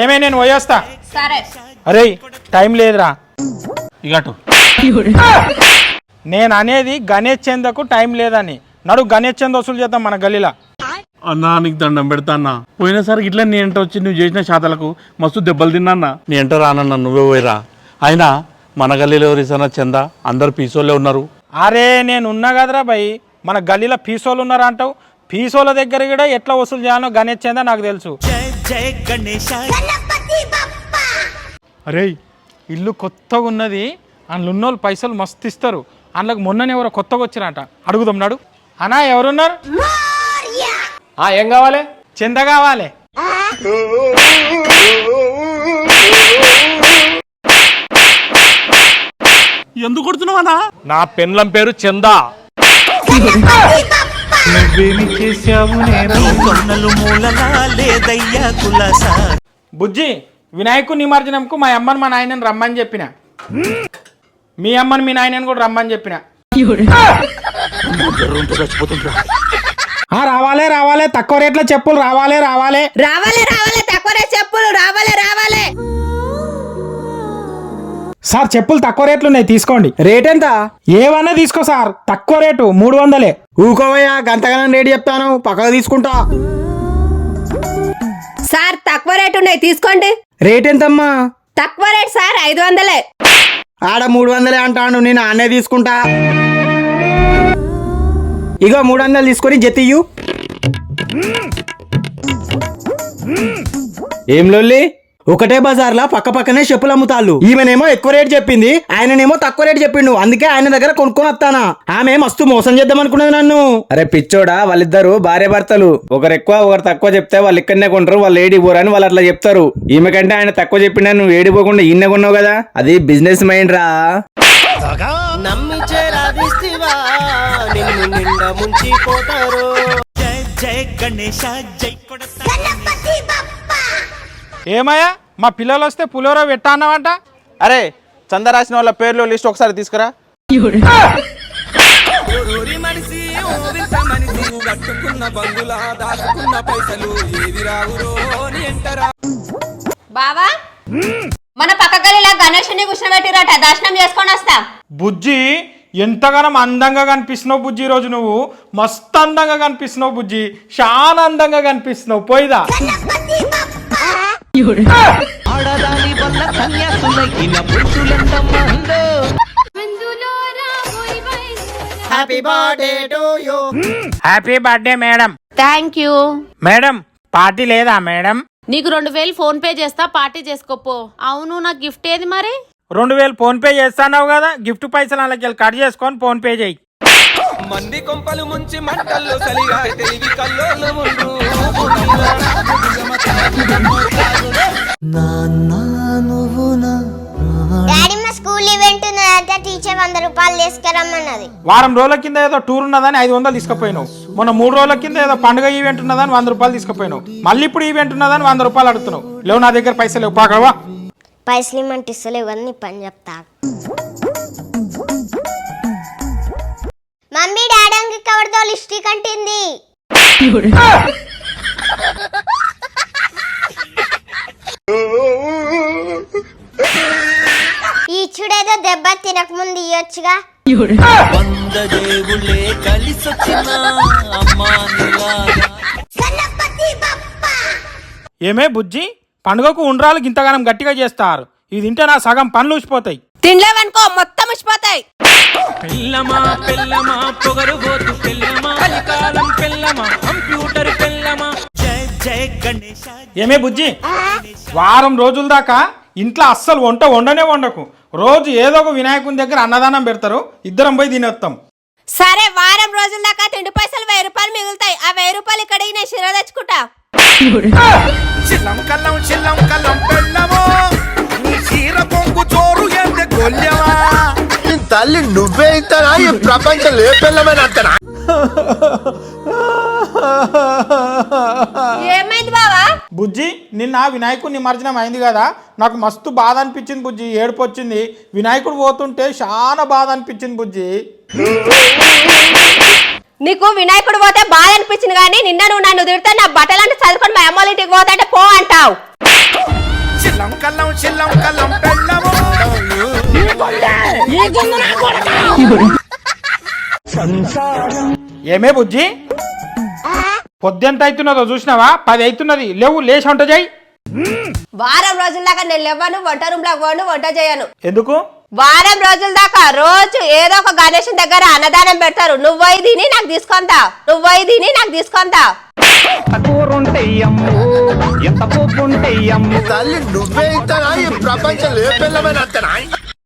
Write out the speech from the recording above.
ఏమే నేను పోయేస్తా. సరే. అరే టైం లేదురా. ఇగటు నేను అనేది గణేష్ చందకు టైం లేదని. నడు గణేష్ చంద్ వసూలు చేద్దాం మన గల్లీలో. అన్నా నీకు దండం పెడతా అన్న. పోయినసారి ఇట్లా నీ ఎంట వచ్చి నువ్వు చేసిన శాతలకు మస్తు దెబ్బలు తిన్నా అన్న. నీ ఎంట రానన్న నువ్వే పోయిరా. అయినా మన గల్లీలో ఎవరిసన్నా చంద? అందరు పీసోళ్ళే ఉన్నారు. అరే నేను ఉన్నా కదరా భయ్ మన గల్లీలో పీసోలు ఉన్నారా అంటావు? పీసోల దగ్గర కూడా ఎట్లా వసూలు చేయాలో గణేష్ చంద నాకు తెలుసు. అరే ఇల్లు కొత్తగా ఉన్నది. అందులో ఉన్నోళ్ళు పైసలు మస్తు ఇస్తారు. అందులోకి మొన్ననే ఎవరో కొత్తగా వచ్చిరట. అడుగుదాం నాడు. అన్నా ఎవరున్నారు? ఆ ఏం కావాలి? చంద కావాలి. ఎందుకు కొడుతున్నావా నా పెన్లం పేరు చందా. బుజ్జి వినాయకు నిమజ్జనంకు మా అమ్మని మా నాయనని రమ్మని చెప్పిన. మీ అమ్మని మీ నాయనని కూడా రమ్మని చెప్పిన. ఆ, రావాలే రావాలే తక్కువ రేట్లో చెప్పులు రావాలే రావాలే. రావాలి రావాలి తక్కువ రేట్ చెప్పులు రావాలి రావాలి. సార్ చెప్పులు తక్కువ రేట్లు ఉన్నాయి తీసుకోండి. రేట్ ఎంత? ఏమన్నా తీసుకో సార్ తక్కువ రేటు మూడు వందలే. ఊకోవయ్యా గంతగానం రేట్ చెప్తాను పక్కకు తీసుకుంటా. సార్ తక్కువ రేట్ ఉన్నాయి తీసుకోండి. రేట్ ఎంతమ్మా? తక్కువ రేట్ సార్ ఐదు వందలే. ఆడ మూడు వందలే అంటాను నేను ఆనే తీసుకుంటా. ఇగో మూడు వందలు తీసుకొని జతియు ఏం లొల్లి? ఒకటే బజార్లా పక్క పక్కనే చెప్పులు అమ్ముతాళ్ళు. ఈమెనేమో ఎక్కువ రేట్ చెప్పింది ఆయననేమో తక్కువ రేట్ చెప్పిండు. అందుకే ఆయన దగ్గర కొనుక్కొని వస్తానా? ఆమె మస్తు మోసం చేద్దాం అనుకున్నది నన్ను. అరే పిచ్చోడా వాళ్ళిద్దరు భార్య భర్తలు. ఒకరు ఎక్కువ ఒకరు తక్కువ చెప్తే వాళ్ళు ఇక్కడనే కొంటారు వాళ్ళు ఏడి పోరని వాళ్ళు అట్లా చెప్తారు. ఈమె కంటే ఆయన తక్కువ చెప్పినా నువ్వు ఏడిపోకుండా ఈయన కొన్నావు కదా? అది బిజినెస్ మైండ్ రా నమ్మి చేరాదిస్తివా నిన్ను నిండా ముంచిపోతారు. జై జై గణేశ జై ఏమయ్యా? మా పిల్లలు వస్తే పులిహోర పెట్టా అన్నావంట? అరే చంద రాసిన వాళ్ళ పేర్లు లిస్ట్ ఒకసారి తీసుకురా. బావా? మన పక్క గలిలా గణేషుని కూర్చోబెట్టిరట దర్శనం చేసుకొని వస్తా. బుజ్జి ఎంతగానం అందంగా కనిపిస్తున్నావు బుజ్జి ఈరోజు నువ్వు. మస్తు అందంగా కనిపిస్తున్నావు బుజ్జి. చాలా అందంగా కనిపిస్తున్నావు. పోయిదా? ఆడదాని వల్ల కన్యాసులైన పురుషులెంత మందో happy birthday to you happy birthday madam thank you madam party లేదా మేడం నీకు రెండు వేలు ఫోన్ పే చేస్తా పార్టీ చేసుకోపో. అవును నా గిఫ్ట్ ఏది మరి? రెండు వేలు ఫోన్ పే చేస్తాన్నావు కదా గిఫ్ట్ పైసలు అలాగే కట్ చేసుకొని ఫోన్ పే చేయి. మంది కొంపలు ముంచి మంటల్లో సలిగా తెలివి కల్లోలు స్కూల్ ఈవెంట్ ఉన్నదంటే టీచర్ వంద రూపాయలు తీసుకురమ్మన్నది. వారం రోజుల కింద ఏదో టూర్ ఉన్నదని ఐదు వందలు తీసుకుపోయినావు. మొన్న మూడు రోజుల కింద ఏదో పండుగ ఈవెంట్ ఉన్నదని వంద రూపాయలు తీసుకుపోయినావు. మళ్ళీ ఇప్పుడు ఈవెంట్ ఉన్నదని వంద రూపాయలు అడుగుతున్నావు. లేవు నా దగ్గర పైసలు లేవు. పాకవా పైసలు ఇమ్మంటే ఇస్తలేవు కానీ నీ పని చెప్తా. మమ్మీ డాడీ కవర్తో లిప్స్టిక్ అంటింది. ఈ చూడేదో దెబ్బ తినకముందు ఇయ్యొచ్చుగా. వంద దేవుళ్ళే కలిసొచ్చిన అమ్మా నీలాగా ఏమే బుజ్జి పండుగకు ఉండ్రాలు ఇంతగానం గట్టిగా చేస్తారు. ఇది తింటే నా సగం పనులు ఊసిపోతాయి. తినలేవనుకో మొత్తం ఉచ్చిపోతాయి పిల్లమా పిల్లమా పొగరుబోతు పిల్లమా కలికాలం పిల్లమా కంప్యూటర్ పిల్లమా. జై జై గణేశ ఏమే బుజ్జి? వారం రోజుల దాకా ఇంట్లో అస్సలు వంట వండనే వండకు. రోజు ఏదో ఒక వినాయకుని దగ్గర అన్నదానం పెడతారు. ఇద్దరం పోయి తినేస్తాం సరే వారం రోజుల దాకా తిండి పైసలు వెయ్యి రూపాయలు మిగులుతాయి. ఆ వెయ్యి రూపాయలు ఇక్కడ నేను శిర తెచ్చుకుంటా. చిల్లం కల్లం చిల్లం కల్లం పెళ్ళమో. తల్లి నువ్వే ఇంతనా? ఈ ప్రపంచం ఏ పిల్లమైన అంతనా? ఏమైంది బావా? బుజ్జి నిన్న వినాయకుడి నిమజ్జనం అయింది కదా? నాకు మస్తు బాధ అనిపించింది బుజ్జి. ఏడుపు వచ్చింది. వినాయకుడు పోతుంటే చాలా బాధ అనిపించింది బుజ్జి. నీకు వినాయకుడు పోతే బాధ అనిపించింది కానీ నిన్న నువ్వు నన్ను తిడితే నా బట్టలంటే చదువుకొని మా అమ్మ ఇంటికి పోతాంటే పో అంటావు. ఏమే బుజ్జి? పొద్దెంత అవుతున్నదో చూసినావా? పది అవుతున్నది లేవు లేచి వంట చేయి. వారం రోజుల దాకా నేను లేవను వంట రూమ్లో పోను వంట చేయను. ఎందుకు? వారం రోజుల దాకా రోజు ఏదో ఒక గణేశం దగ్గర అన్నదానం పెడతారు. నువ్వై తిని నాకు తీసుకొంతా. నువ్వై తిని నాకు తీసుకొంతా. తల్లి